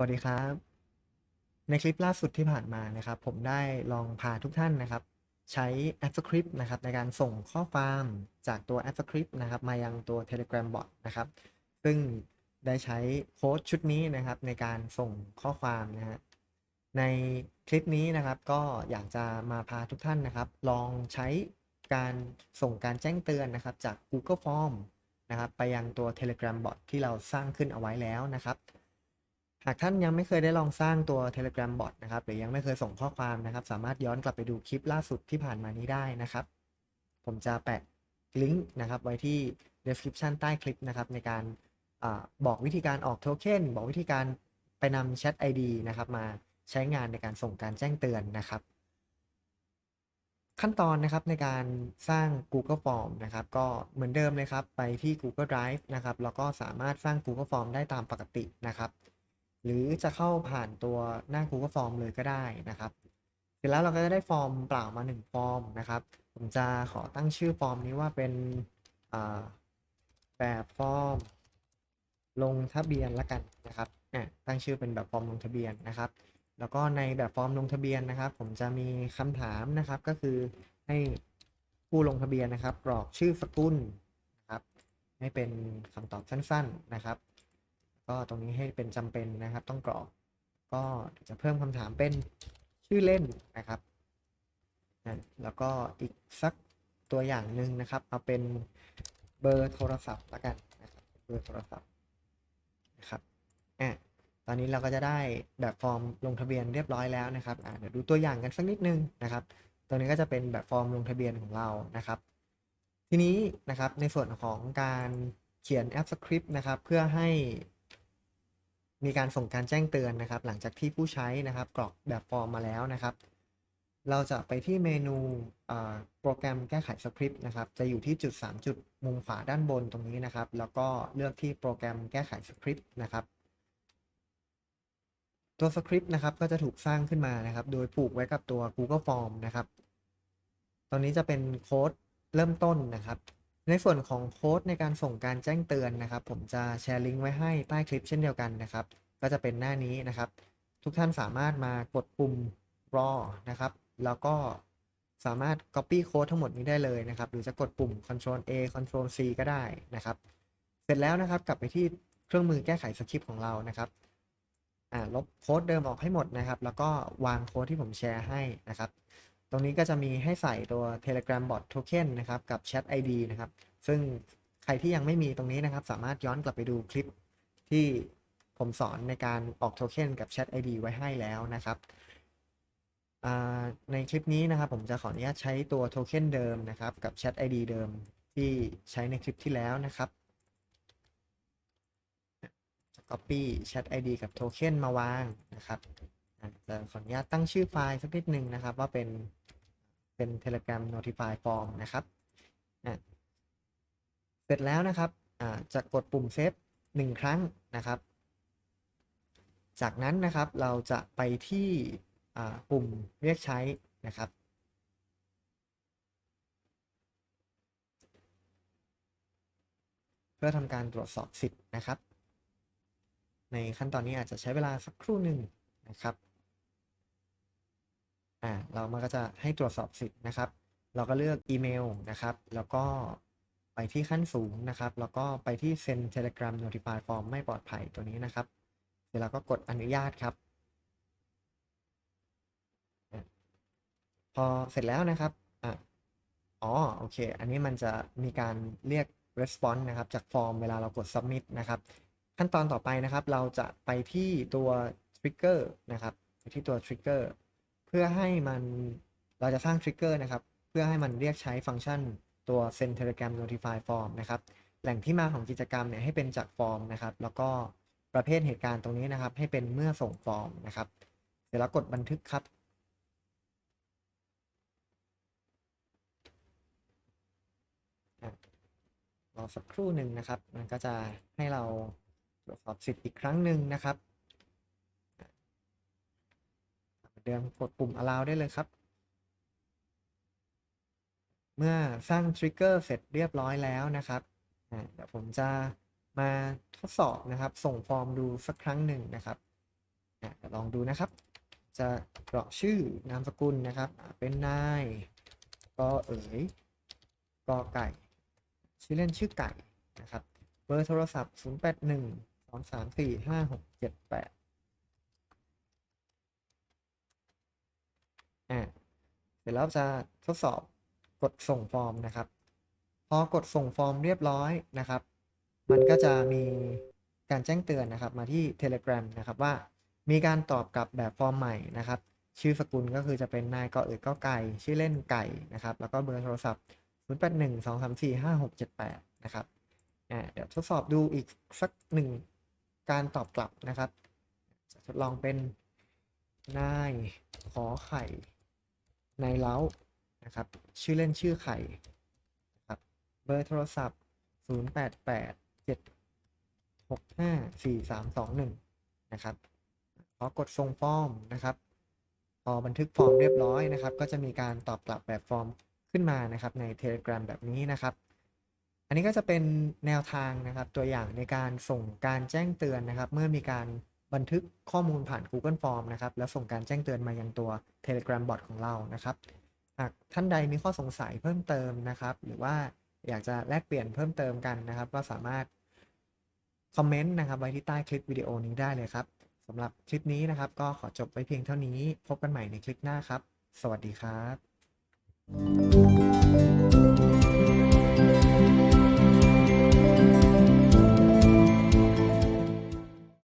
วัสดีครับ ในคลิปล่าสุดที่ผ่านมานะครับ ผมได้ลองพาทุกท่านนะครับ ใช้แอป Script นะครับในการส่งข้อความจากตัวแอป Script นะครับมายังตัว Telegram bot นะครับ ซึ่งได้ใช้โค้ดชุดนี้นะครับในการส่งข้อความนะฮะในคลิปนี้นะครับก็อยากจะมาพาทุกท่านนะครับ ลองใช้การส่งการแจ้งเตือนนะครับจาก Google Form นะครับไปยังตัว Telegram bot ที่เราสร้างขึ้นเอาไว้แล้วนะครับ หากท่านยังไม่เคยได้ลองสร้างตัว Telegram bot นะครับหรือยังไม่เคยส่งข้อความนะครับ สามารถย้อนกลับไปดูคลิปล่าสุดที่ผ่านมานี้ได้นะครับ ผมจะแปะลิงก์นะครับไว้ที่ description ใต้คลิปนะครับในการอบอกวิธีการออกโทเค็นบอกวิธีการไปนำแชท ID นะครับมาใช้งานในการส่งการแจ้งเตือนนะครับ ขั้นตอนนะครับในการสร้าง Google Form นะครับ ก็เหมือนเดิมเลยครับ ไปที่ Google Drive นะครับแล้วก็สามารถสร้าง Google Form ได้ตามปกตินะครับ หรือจะเข้าผ่านตัวหน้า Google Form เลยก็ได้นะครับเสร็จแล้วเราก็จะได้ฟอร์มเปล่ามาหนึ่งฟอร์มนะครับ ผมจะขอตั้งชื่อฟอร์มนี้ว่าเป็นแบบฟอร์มลงทะเบียนละกันนะครับอะตั้งชื่อเป็นแบบฟอร์มลงทะเบียนนะครับ แล้วก็ในแบบฟอร์มลงทะเบียนนะครับ ผมจะมีคำถามนะครับ ก็คือให้ผู้ลงทะเบียนนะครับ กรอกชื่อสกุลนะครับ ให้เป็นคำตอบสั้น ๆนะครับ ก็ตรงนี้ให้เป็นจำเป็นนะครับ ต้องกรอกก็จะเพิ่มคำถามเป็นชื่อเล่นนะครับนะแล้วก็อีกสักตัวอย่างหนึ่งนะครับ เอาเป็นเบอร์โทรศัพท์ละกันนะครับเบอร์โทรศัพท์นะครับอะตอนนี้เราก็จะได้แบบฟอร์มลงทะเบียนเรียบร้อยแล้วนะครับอะเดี๋ยวดูตัวอย่างกันสักนิดนึงนะครับ ตัวนี้ก็จะเป็นแบบฟอร์มลงทะเบียนของเรานะครับ ทีนี้นะครับในส่วนของการเขียนแอปสคริปต์นะครับ เพื่อให้ มีการส่งการแจ้งเตือนนะครับ หลังจากที่ผู้ใช้นะครับ กรอกแบบฟอร์มมาแล้วนะครับ เราจะไปที่เมนูโปรแกรมแก้ไขสคริปต์นะครับ จะอยู่ที่จุด 3 จุดมุมขวาด้านบนตรงนี้นะครับ แล้วก็เลือกที่โปรแกรมแก้ไขสคริปต์นะครับ ตัวสคริปต์นะครับก็จะถูกสร้างขึ้นมานะครับ โดยผูกไว้กับตัว Google Form นะครับ ตอนนี้จะเป็นโค้ดเริ่มต้นนะครับ ในส่วนของโค้ดในการส่งการแจ้งเตือนนะครับ ผมจะแชร์ลิงก์ไว้ให้ใต้คลิปเช่นเดียวกันนะครับ ก็จะเป็นหน้านี้นะครับ ทุกท่านสามารถมากดปุ่มรอนะครับ แล้วก็สามารถ Copy โค้ดทั้งหมดนี้ได้เลยนะครับ หรือจะกดปุ่ม Ctrl A Ctrl C ก็ได้นะครับ เสร็จแล้วนะครับกลับไปที่เครื่องมือแก้ไขสคริปต์ของเรานะครับอ่าลบโค้ดเดิมออกให้หมดนะครับ แล้วก็วางโค้ดที่ผมแชร์ให้นะครับ ตรงนี้ก็จะมีให้ใส่ตัว Telegram Bot Token นะครับกับ Chat ID นะครับ ซึ่งใครที่ยังไม่มีตรงนี้นะครับ สามารถย้อนกลับไปดูคลิปที่ผมสอนในการออกโทเค็นกับ Chat ID ไว้ให้แล้วนะครับ ในคลิปนี้นะครับ ผมจะขออนุญาตใช้ตัวโทเค็นเดิมนะครับ กับ Chat ID เดิมที่ใช้ในคลิปที่แล้วนะครับ Copy Chat ID กับโทเค็นมาวางนะครับอะจะขออนุญาตตั้งชื่อไฟล์สักนิดหนึ่งนะครับว่าเป็น เป็น Telegram Notify Form นะครับเสร็จแล้วนะครับจะกดปุ่มเซฟหนึ่งครั้งนะครับ จากนั้นนะครับเราจะไปที่ปุ่มเรียกใช้นะครับเพื่อทำการตรวจสอบสิทธิ์นะครับ ในขั้นตอนนี้อาจจะใช้เวลาสักครู่หนึ่งนะครับ อ่าเรามันก็จะให้ตรวจสอบสิทธิ์นะครับ เราก็เลือกอีเมลนะครับ แล้วก็ไปที่ขั้นสูงนะครับ แล้วก็ไปที่ send telegram notify form ไม่ปลอดภัยตัวนี้นะครับเสร็จแล้วก็กดอนุญาตครับ พอเสร็จแล้วนะครับอะอ๋อโอเค อันนี้มันจะมีการเรียก response นะครับ จากฟอร์มเวลาเรากด submit นะครับ ขั้นตอนต่อไปนะครับ เราจะไปที่ตัว trigger นะครับ ไปที่ตัว trigger เพื่อให้มันเราจะสร้าง trigger นะครับ เพื่อให้มันเรียกใช้ฟังก์ชันตัว send telegram notify form นะครับ แหล่งที่มาของกิจกรรมเนี่ยให้เป็นจากฟอร์มนะครับ แล้วก็ประเภทเหตุการณ์ตรงนี้นะครับ ให้เป็นเมื่อส่งฟอร์มนะครับ เสร็จแล้วกดบันทึกครับ รอสักครู่หนึ่งนะครับ มันก็จะให้เราตรวจสอบสิทธิ์อีกครั้งหนึ่งนะครับ เดิมกดปุ่ม allow ได้เลยครับ เมื่อสร้าง trigger เสร็จเรียบร้อยแล้วนะครับเดี๋ยวผมจะมาทดสอบนะครับ ส่งฟอร์มดูสักครั้งหนึ่งนะครับลองดูนะครับ จะกรอกชื่อนามสกุลนะครับ เป็นนายกอเอ๋ยกอไก่ ชื่อเล่นชื่อไก่นะครับ เบอร์โทรศัพท์ 0 8 1 เสร็จแล้วจะทดสอบกดส่งฟอร์มนะครับ พอกดส่งฟอร์มเรียบร้อยนะครับ มันก็จะมีการแจ้งเตือนนะครับมาที่ Telegram นะครับว่ามีการตอบกลับแบบฟอร์มใหม่นะครับ ชื่อสกุลก็คือจะเป็นนายกอเอ๋ยก็ไก่ ชื่อเล่นไก่นะครับ แล้วก็เบอร์โทรศัพท์ 0 8 1 2 3 4 5 6 7 8 นะครับอ่าเดี๋ยวทดสอบดูอีกสักหนึ่งการตอบกลับนะครับ จะทดลองเป็นนายขอไข่ ในเล้านะครับ ชื่อเล่นชื่อไข่นะครับ เบอร์โทรศัพท์ 0 8 8 7 6 5 4 3 2 1 นะครับ พอกดส่งฟอร์มนะครับ พอบันทึกฟอร์มเรียบร้อยนะครับ ก็จะมีการตอบกลับแบบฟอร์มขึ้นมานะครับใน Telegram แบบนี้นะครับ อันนี้ก็จะเป็นแนวทางนะครับตัวอย่างในการส่งการแจ้งเตือนนะครับ เมื่อมีการ บันทึกข้อมูลผ่าน Google Form นะครับแล้วส่งการแจ้งเตือนมายังตัว Telegram bot ของเรานะครับ หากท่านใดมีข้อสงสัยเพิ่มเติมนะครับ หรือว่าอยากจะแลกเปลี่ยนเพิ่มเติมกันนะครับ ก็สามารถคอมเมนต์นะครับไว้ที่ใต้คลิปวิดีโอนี้ได้เลยครับสำหรับคลิปนี้นะครับ ก็ขอจบไว้เพียงเท่านี้ พบกันใหม่ในคลิปหน้าครับ สวัสดีครับ